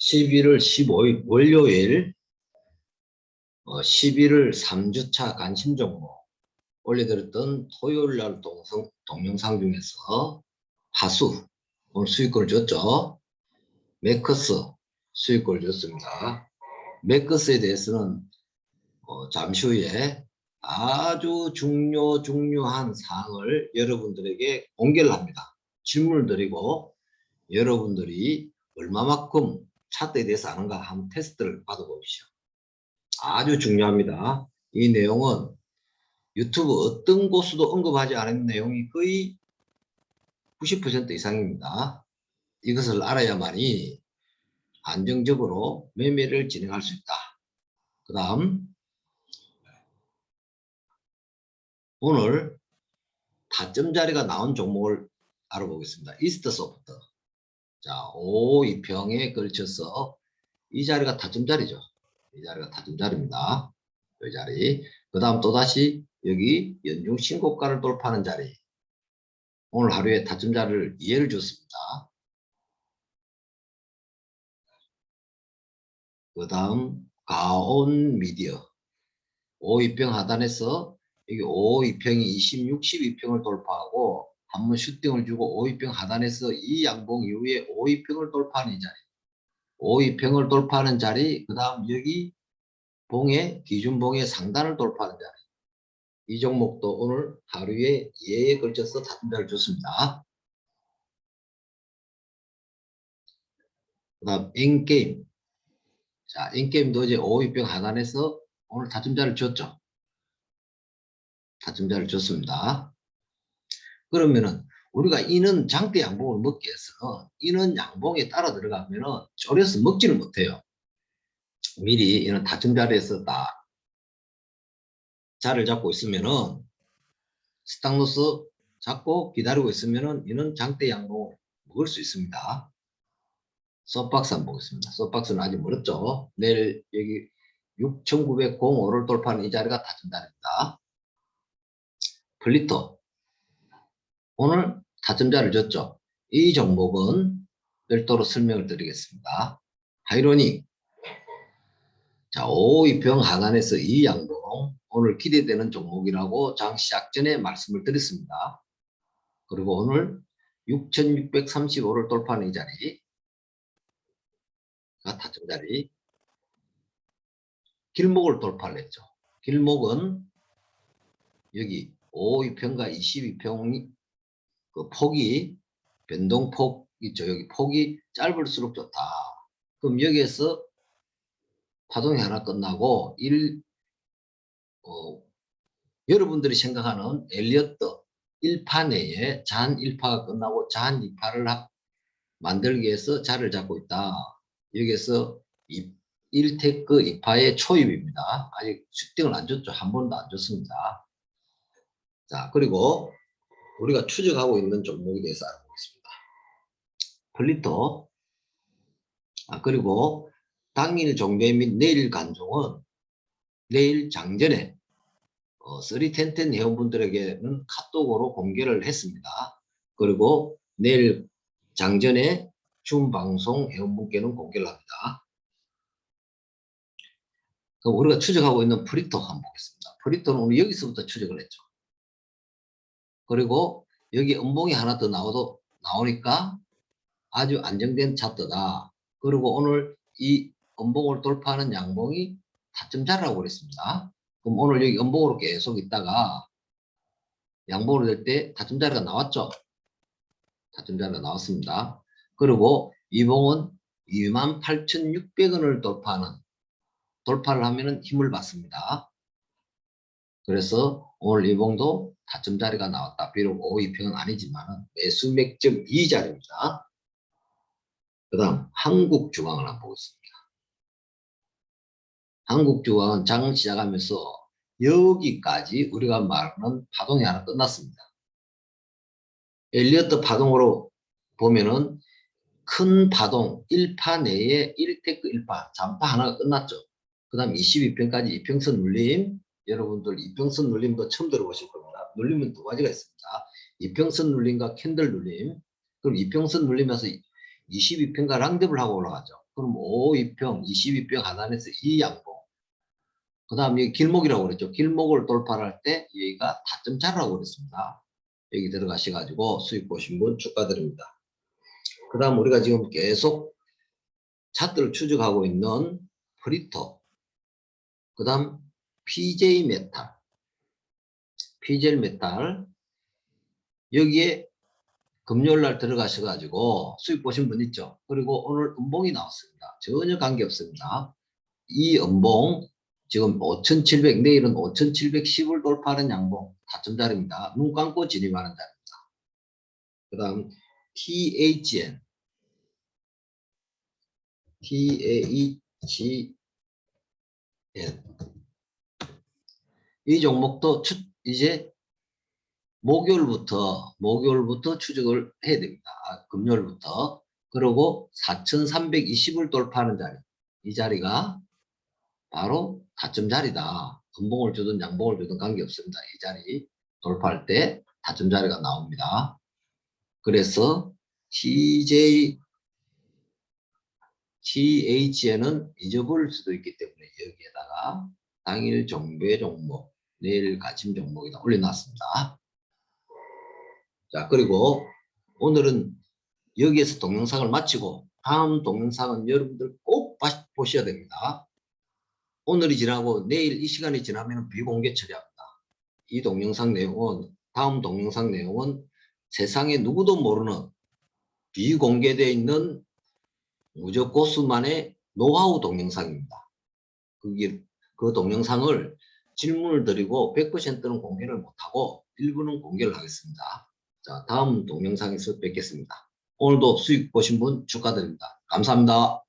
11월 15일 월요일 어, 11월 3주차 관심 종목 올려드렸던 토요일 날 동성, 동영상 중에서 하수 오늘 수익권을 줬죠. 메커스 수익권을 줬습니다. 메커스에 대해서는 어, 잠시 후에 아주 중요 중요한 사항을 여러분들에게 공개를 합니다. 질문을 드리고 여러분들이 얼마만큼 차트에 대해서 아는가 한번 테스트를 받아보십시오. 아주 중요합니다. 이 내용은 유튜브 어떤 곳에도 언급하지 않은 내용이 거의 90% 이상입니다. 이것을 알아야만이 안정적으로 매매를 진행할 수 있다. 그 다음 오늘 타점 자리가 나온 종목을 알아보겠습니다. 이스트 소프트. 자, 5, 2평에 걸쳐서 이 자리가 타점 자리죠. 이 자리가 타점 자리입니다. 이 자리. 그 다음 또다시 여기 연중 신고가를 돌파하는 자리. 오늘 하루에 타점 자리를 이해를 줬습니다. 그 다음 가온 미디어. 5, 2평 하단에서 여기 5, 2평이 20, 62평을 돌파하고 한번 슈팅을 주고 5, 2평 하단에서 이 양봉 이후에 5, 2평을 돌파하는 이 자리. 5, 2평을 돌파하는 자리, 그 다음 여기 봉의 기준봉의 상단을 돌파하는 자리. 이 종목도 오늘 하루에 예에 걸쳐서 다tum자를 줬습니다. 그 다음 인게임. 자, 인게임도 이제 5, 2평 하단에서 오늘 다tum자를 줬죠. 다tum자를 줬습니다. 그러면은 우리가 이는 장대 양봉을 먹기 위해서는 이는 양봉에 따라 들어가면은 졸여서 먹지는 못해요. 미리 이는 다tum 자리에서 딱 자리를 잡고 있으면은 스탁로스 잡고 기다리고 있으면은 이는 장대 양봉을 먹을 수 있습니다. 서박스 한번 보겠습니다. 서박스는 아직 멀었죠. 내일 여기 6905를 돌파하는 이 자리가 다tum 자리입니다. 플리터 오늘 타점자를 줬죠. 이 종목은 별도로 설명을 드리겠습니다. 하이로닉 자 5, 2평 하단에서 이 양봉 오늘 기대되는 종목이라고 장 시작 전에 말씀을 드렸습니다. 그리고 오늘 6635를 돌파하는 이 자리가 타점 자리 길목을 돌파를 했죠. 길목은 여기 5, 2평과 22평이 그 폭이 변동폭 있죠. 여기 폭이 짧을수록 좋다. 그럼 여기에서 파동이 하나 끝나고 일 어, 여러분들이 생각하는 엘리어트 1파 내에 잔 1파가 끝나고 잔 2파를 만들기 위해서 자리를 잡고 있다. 여기에서 1테크 2파의 초입입니다. 아직 슈팅을 안 줬죠. 한 번도 안 줬습니다. 자, 그리고 우리가 추적하고 있는 종목에 대해서 알아보겠습니다. 플리터, 아, 그리고 당일 종배 및 내일 간종은 내일 장전에 어, 3텐텐 회원분들에게는 카톡으로 공개를 했습니다. 그리고 내일 장전에 줌 방송 회원분께는 공개를 합니다. 그럼 우리가 추적하고 있는 프리터 한번 보겠습니다. 프리터는 오늘 여기서부터 추적을 했죠. 그리고 여기 음봉이 하나 더 나오도 나오니까 아주 안정된 차트다. 그리고 오늘 이 음봉을 돌파하는 양봉이 타점 자라고 그랬습니다. 그럼 오늘 여기 음봉으로 계속 있다가 양봉으로 될 때 타점 자리가 나왔죠. 타점 자리가 나왔습니다. 그리고 이 봉은 28,600원을 돌파하는 돌파를 하면은 힘을 받습니다. 그래서 오늘 이 봉도 타점 자리가 나왔다. 비록 5, 2평은 아니지만 매수 맥점 2자리입니다. 그 다음 한국주광을 한번 보겠습니다. 한국주광은 장 시작하면서 여기까지 우리가 말하는 파동이 하나 끝났습니다. 엘리어트 파동으로 보면은 큰 파동 1파 내에 1테크 1파 잔파 하나가 끝났죠. 그 다음 22평까지 이평선 눌림 여러분들 이평선 눌림도 처음 들어보실 겁니다. 눌림은 두 가지가 있습니다. 이평선 눌림과 캔들 눌림. 그럼 이평선 눌리면서 22평과 랑접을 하고 올라가죠. 그럼 5, 2평, 22평 하단에서 이 양봉. 그 다음 여기 길목이라고 그랬죠. 길목을 돌파할 때 여기가 타점 자라고 그랬습니다. 여기 들어가셔가지고 수익 보신 분 축하드립니다. 그 다음 우리가 지금 계속 차트를 추적하고 있는 프리터. 그 다음 PJ 메탈. PJ 메탈. 여기에 금요일 날 들어가셔 가지고 수익 보신 분 있죠. 그리고 오늘 음봉이 나왔습니다. 전혀 관계 없습니다. 이 음봉 지금 5,700 내일은 5,710을 돌파하는 양봉 타점자리입니다. 눈 감고 진입하는 자리입니다. 그 다음 THN TAHN 이 종목도 추, 이제 목요일부터 목요일부터 추적을 해야 됩니다. 아, 금요일부터 그리고 4,320을 돌파하는 자리 이 자리가 바로 타점 자리다. 음봉을 주든 양봉을 주든 관계없습니다. 이 자리 돌파할 때 타점 자리가 나옵니다. 그래서 TJ THN은 잊어버릴 수도 있기 때문에 여기에다가 당일 종배 종목 내일 가침 종목이다 올려놨습니다. 자 그리고 오늘은 여기에서 동영상을 마치고 다음 동영상은 여러분들 꼭 봐- 보셔야 됩니다. 오늘이 지나고 내일 이 시간이 지나면 비공개 처리합니다. 이 동영상 내용은 다음 동영상 내용은 세상에 누구도 모르는 비공개되어 있는 무적 고수만의 노하우 동영상입니다. 그게 그 동영상을 질문을 드리고 100%는 공개를 못하고 일부는 공개를 하겠습니다. 자, 다음 동영상에서 뵙겠습니다. 오늘도 수익 보신 분 축하드립니다. 감사합니다.